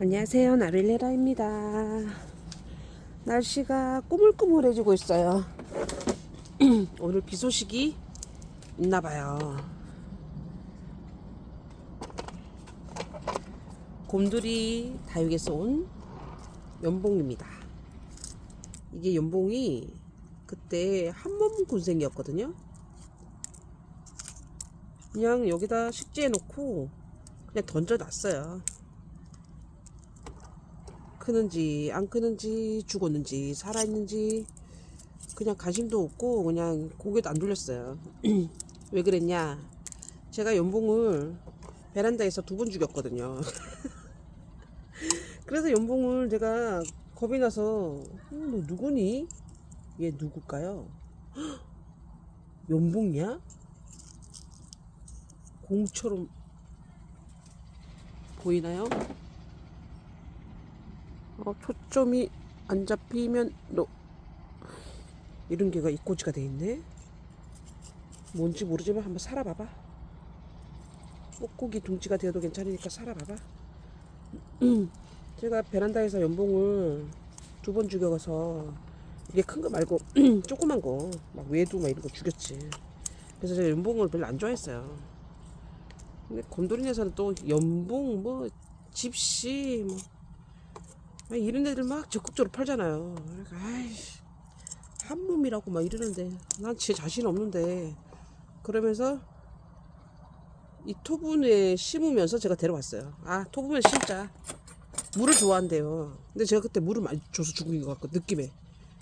안녕하세요. 나릴레라입니다. 날씨가 꾸물꾸물해지고 있어요. 오늘 비 소식이 있나봐요. 곰돌이 다육에서 온 연봉입니다. 이게 연봉이 그때 한몸 군생이었거든요. 그냥 여기다 식재해 놓고 그냥 던져놨어요 크는지 안 크는지 죽었는지 살아있는지 그냥 관심도 없고 그냥 고개도 안 돌렸어요. 왜 그랬냐? 제가 연봉을 베란다에서 두 번 죽였거든요. 그래서 연봉을 제가 겁이 나서 음, 너 누구니? 얘 누굴까요? 연봉이야? 공처럼 보이나요? 어, 초점이 안 잡히면 너 이런 개가 이꼬지가 돼 있네. 뭔지 모르지만 한번 살아봐봐. 뽁뽁이 둥지가 되어도 괜찮으니까 살아봐봐. 제가 베란다에서 연봉을 두 번 죽여서 이게 큰 거 말고 조그만 거 막 외두 막 이런 거 죽였지. 그래서 제가 연봉을 별로 안 좋아했어요. 근데 곰돌이네에서는 또 연봉 뭐 집시 뭐 아, 이런 애들 막 적극적으로 팔잖아요. 그러니까 아이씨 한 몸이라고 막 이러는데 난 제 자신 없는데 그러면서 이 토분에 심으면서 제가 데려왔어요. 아 토분에 심자. 물을 좋아한대요. 근데 제가 그때 물을 많이 줘서 죽인 것 같고 느낌에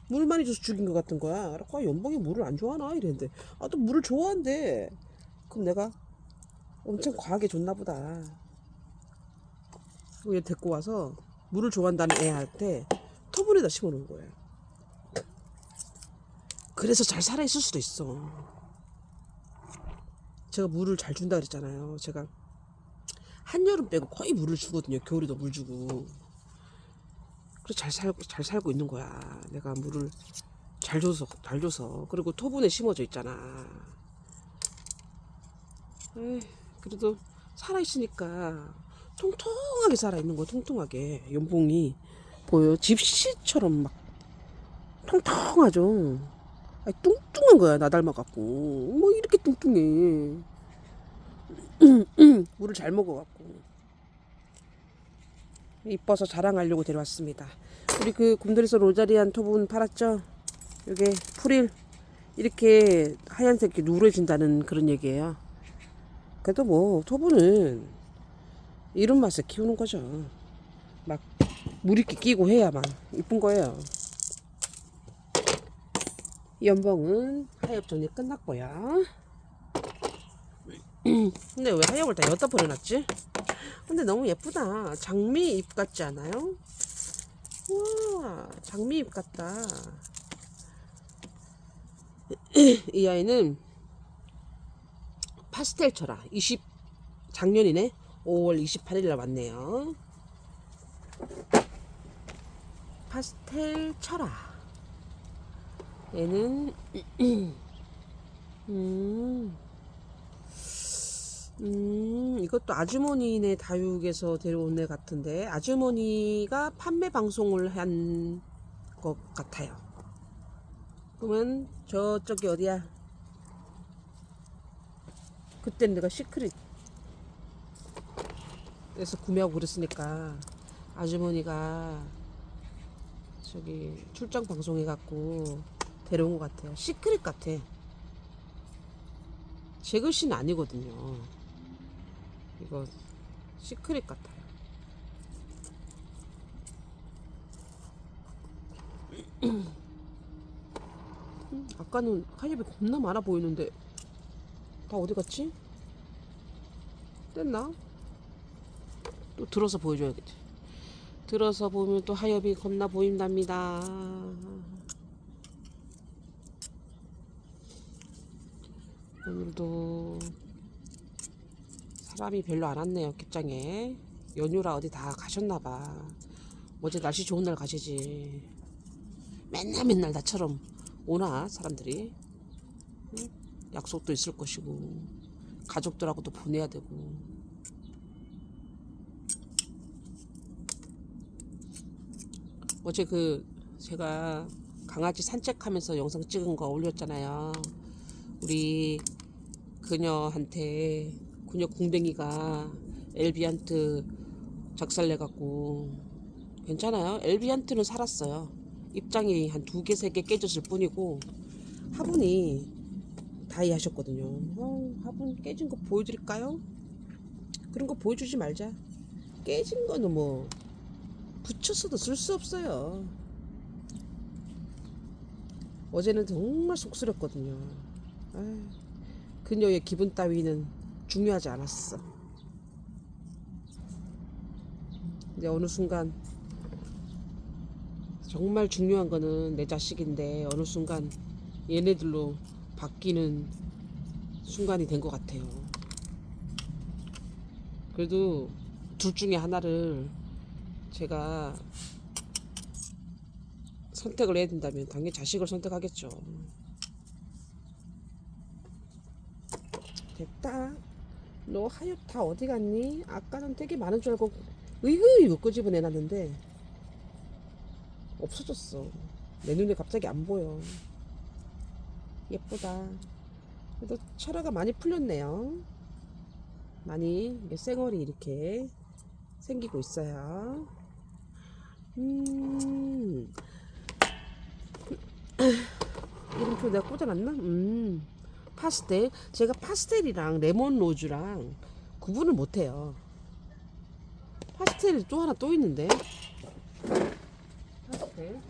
물 많이 줘서 죽인 것 같은 거야. 그래갖고 아, 연봉이 물을 안 좋아하나 이랬는데 아 또 물을 좋아한대. 그럼 내가 엄청 과하게 줬나 보다. 그얘 데리고 와서 물을 좋아한다는 애한테 토분에다 심어놓은 거예요. 그래서 잘 살아있을 수도 있어. 제가 물을 잘 준다 그랬잖아요. 제가 한여름 빼고 거의 물을 주거든요. 겨울에도 물 주고. 그래서 잘 살고 잘 살고 있는 거야. 내가 물을 잘 줘서 잘 줘서 그리고 토분에 심어져 있잖아. 에이, 그래도 살아 있으니까 통통하게 살아 있는 거야. 통통하게. 연봉이. 보여. 집시처럼 막 통통하죠. 아니, 뚱뚱한 거야 나 닮아갖고. 뭐 이렇게 뚱뚱해. 물을 잘 먹어갖고. 이뻐서 자랑하려고 데려왔습니다. 우리 그 곰돌이서 로자리안 토분 팔았죠? 이게 풀일. 이렇게 하얀색 이렇게 누래진다는 그런 얘기예요. 그래도 뭐 토분은 이런 맛에 키우는 거죠 막 물이끼 끼고 해야만 이쁜 거예요 연봉은 하엽 정리 끝났고요. 근데 왜 하엽을 다 여기다 버려놨지? 근데 너무 예쁘다. 장미 잎 같지 않아요? 와, 장미 잎 같다. 이 아이는 파스텔 철화 20 작년이네. 5월 28일 날 왔네요. 파스텔 철화. 얘는 음, 음, 이것도 아주머니네 다육에서 데려온 애 같은데 아주머니가 판매 방송을 한 것 같아요. 그러면 저쪽이 어디야? 그땐 내가 시크릿 에서 구매하고 그랬으니까 아주머니가 저기 출장 방송해 갖고 데려온 것 같아요. 시크릿 같아. 제 글씨는 아니거든요. 이거 시크릿 같아요. 음, 아까는 하엽이 겁나 많아 보이는데 다 어디 갔지? 뗐나? 또 들어서 보여줘야겠지. 들어서 보면 또 하엽이 겁나 보인답니다. 오늘도 사람이 별로 안 왔네요 깃장에 연휴라 어디 다 가셨나봐 어제 날씨 좋은 날 가시지 맨날 맨날 나처럼 오나 사람들이 응? 약속도 있을 것이고 가족들하고도 보내야 되고 어제 그 제가 강아지 산책하면서 영상 찍은 거 올렸잖아요. 우리 그녀한테 그녀 궁뎅이가 엘비안트 작살내 갖고 괜찮아요. 엘비안트는 살았어요. 입장이 한 두 개 세 개 깨졌을 뿐이고 화분이 다이 하셨거든요. 어, 화분 깨진 거 보여드릴까요? 그런 거 보여주지 말자. 깨진 거는 뭐 붙였어도 쓸 수 없어요. 어제는 정말 속쓰렸거든요. 아이, 그녀의 기분 따위는 중요하지 않았어. 근데 어느 순간 정말 중요한 거는 내 자식인데 어느 순간 얘네들로 바뀌는 순간이 된 것 같아요. 그래도 둘 중에 하나를 제가 선택을 해야 된다면 당연히 자식을 선택하겠죠. 됐다. 너 하엽 다 어디 갔니? 아까는 되게 많은 줄 알고 으이그 이거 끄집어내놨는데 없어졌어. 내 눈에 갑자기 안 보여. 예쁘다. 그래도 철화가 많이 풀렸네요. 많이 쌩얼이 이렇게 생기고 있어요. 음. 이름표 내가 꽂아놨나? 음. 파스텔. 제가 파스텔이랑 레몬 로즈랑 구분을 못해요. 파스텔이 또 하나 또 있는데. 파스텔.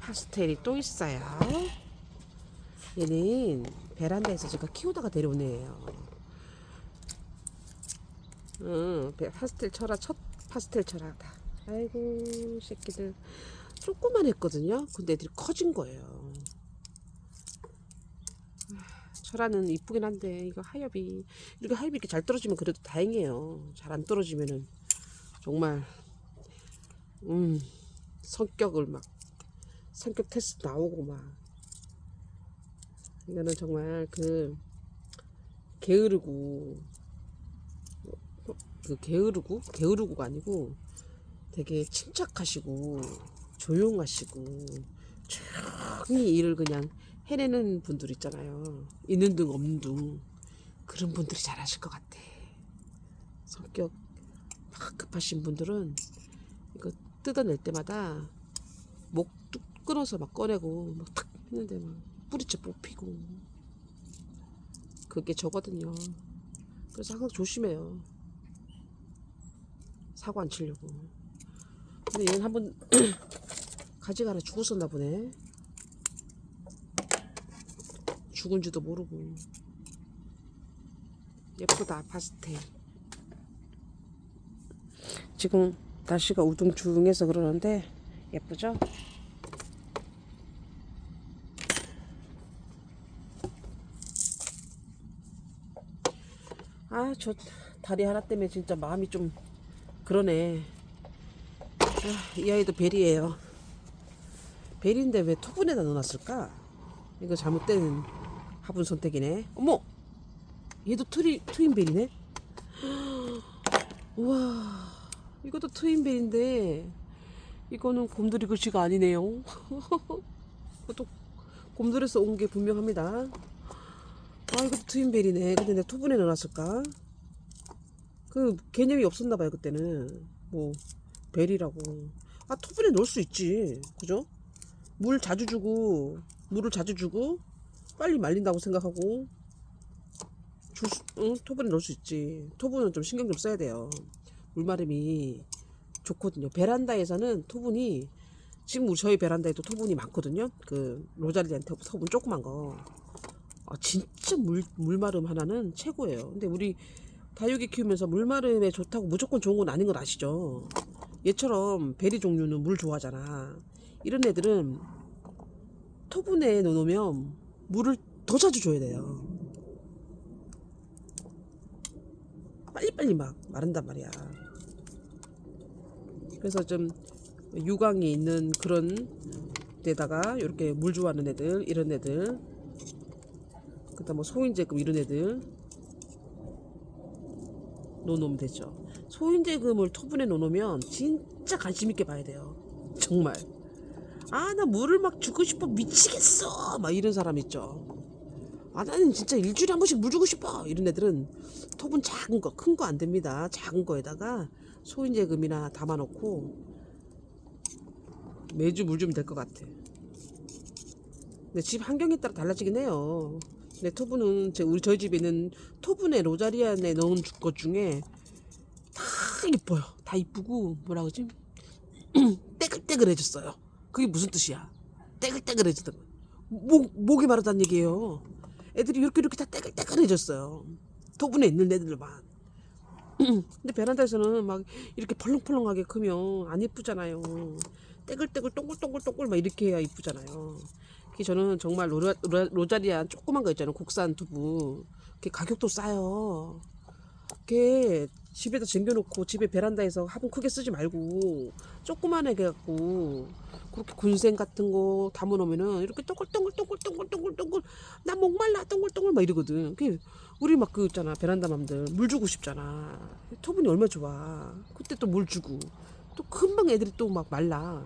파스텔이 또 있어요. 얘는 베란다에서 제가 키우다가 데려온 애예요. 응, 베- 파스텔 철화 첫 파스텔 철화다. 아이고 새끼들 조그만 했거든요. 근데 애들이 커진 거예요. 아, 철화는 이쁘긴 한데 이거 하엽이 이렇게 하엽이 이렇게 잘 떨어지면 그래도 다행이에요. 잘 안 떨어지면은 정말 음 성격을 막 성격 테스트 나오고 막 이거는 정말 그 게으르고 그 게으르고 게으르고가 아니고 되게 침착하시고 조용하시고 조용히 일을 그냥 해내는 분들 있잖아요. 있는 둥 없는 둥 그런 분들이 잘하실 것 같아. 성격 막 급하신 분들은 이거 뜯어낼 때마다 목 뚝 끊어서 막 꺼내고 막 탁 했는데 막 뿌리채 뽑히고 그게 저거든요. 그래서 항상 조심해요. 사고 안 치려고. 근데 얘는 한번 가지가 하나 죽었었나 보네. 죽은지도 모르고. 예쁘다 파스텔. 지금 날씨가 우중충해서 그러는데 예쁘죠? 아, 저 다리 하나 때문에 진짜 마음이 좀 그러네. 아, 이 아이도 벨이에요. 벨인데 왜 토분에다 넣어놨을까? 이거 잘못된 화분 선택이네. 어머! 얘도 트리, 트윈벨이네? 우와, 이것도 트윈벨인데, 이거는 곰돌이 글씨가 아니네요. 그것도 곰돌에서 온 게 분명합니다. 아, 이것도 트윈벨이네. 근데 내가 토분에 넣어놨을까? 그 개념이 없었나 봐요, 그때는. 뭐, 벨이라고. 아, 토분에 넣을 수 있지. 그죠? 물 자주 주고, 물을 자주 주고, 빨리 말린다고 생각하고, 응? 토분에 넣을 수 있지. 토분은 좀 신경 좀 써야 돼요. 물마름이 좋거든요. 베란다에서는 토분이, 지금 우리 저희 베란다에도 토분이 많거든요. 그, 로자리한테 토분 조그만 거. 아, 진짜 물, 물마름 하나는 최고예요. 근데 우리 다육이 키우면서 물마름에 좋다고 무조건 좋은 건 아닌 건 아시죠? 얘처럼 베리 종류는 물 좋아하잖아. 이런 애들은 토분에 넣어놓으면 물을 더 자주 줘야 돼요. 빨리빨리 막 마른단 말이야. 그래서 좀 유광이 있는 그런 데다가 이렇게 물 좋아하는 애들, 이런 애들, 그다음 뭐 소인제금 이런 애들 넣어놓으면 되죠. 소인제금을 토분에 넣어놓으면 진짜 관심 있게 봐야 돼요. 정말. 아, 나 물을 막 주고 싶어 미치겠어. 막 이런 사람 있죠. 아, 나는 진짜 일주일에 한 번씩 물 주고 싶어. 이런 애들은 톱은 작은 거, 큰 거 안 됩니다. 작은 거에다가 소인제금이나 담아놓고 매주 물 주면 될 것 같아. 근데 집 환경에 따라 달라지긴 해요. 근데 토분은 제 우리 저희 집에는 토분에 로자리안에 넣은 주- 것 중에 다 이뻐요. 다 이쁘고 뭐라 그러지? 떼글떼글해졌어요. 그게 무슨 뜻이야? 떼글떼글해졌다. 목 목이 마르다는 얘기예요. 애들이 이렇게 이렇게 다 떼글떼글해졌어요. 토분에 있는 애들만. 근데 베란다에서는 막 이렇게 펄렁펄렁하게 크면 안 예쁘잖아요. 떼글떼글 동글동글 동글 막 이렇게 해야 이쁘잖아요. 그게 저는 정말 로자리안 조그만 거 있잖아요. 국산 두부. 그게 가격도 싸요. 그게 집에다 쟁겨놓고 집에 베란다에서 화분 크게 쓰지 말고 조그만하게 갖고 그렇게 군생 같은 거 담아놓으면은 이렇게 동글동글동글동글동글동글 나 목말라 동글동글 막 이러거든. 그게 우리 막 그 있잖아 베란다 맘들 물 주고 싶잖아. 토분이 얼마 좋아. 그때 또 물 주고 또 금방 애들이 또 막 말라.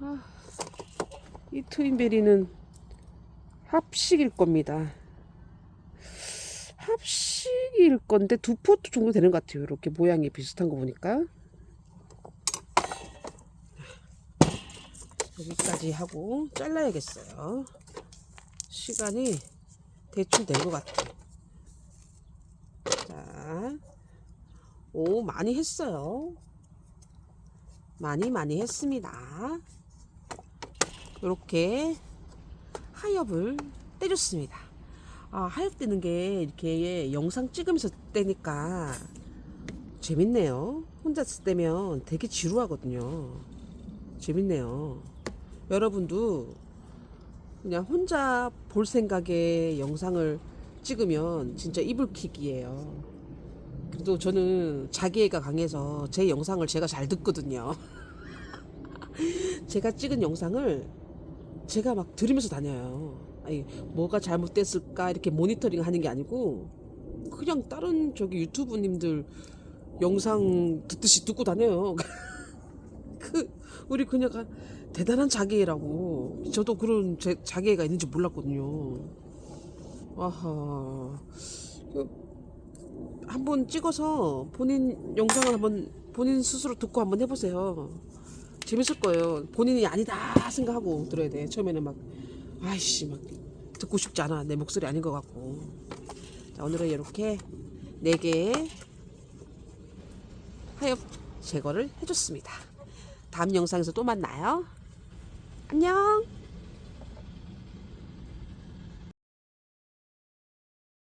아, 이 트윈베리는 합식일 겁니다. 합식일 건데 두 포트 정도 되는 것 같아요. 이렇게 모양이 비슷한 거 보니까. 여기까지 하고 잘라야겠어요. 시간이 대충 된 것 같아. 자, 오 많이 했어요. 많이 많이 했습니다. 이렇게 하엽을 떼줬습니다. 아, 하엽 떼는 게 이렇게 영상 찍으면서 떼니까 재밌네요. 혼자 떼면 되게 지루하거든요. 재밌네요. 여러분도 그냥 혼자 볼 생각에 영상을 찍으면 진짜 이불킥이에요. 그래도 저는 자기애가 강해서 제 영상을 제가 잘 듣거든요. 제가 찍은 영상을 제가 막 들으면서 다녀요. 아니, 뭐가 잘못됐을까 이렇게 모니터링 하는 게 아니고 그냥 다른 저기 유튜브님들 영상 듣듯이 듣고 다녀요. 그 우리 그녀가 대단한 자기애라고 저도 그런 제, 자기애가 있는지 몰랐거든요. 아하. 그 한번 찍어서 본인 영상을 한번 본인 스스로 듣고 한번 해보세요. 재밌을 거예요. 본인이 아니다 생각하고 들어야 돼. 처음에는 막 아이씨 막 듣고 싶지 않아. 내 목소리 아닌 것 같고. 자, 오늘은 이렇게 네 개의 하엽 제거를 해줬습니다. 다음 영상에서 또 만나요. 안녕.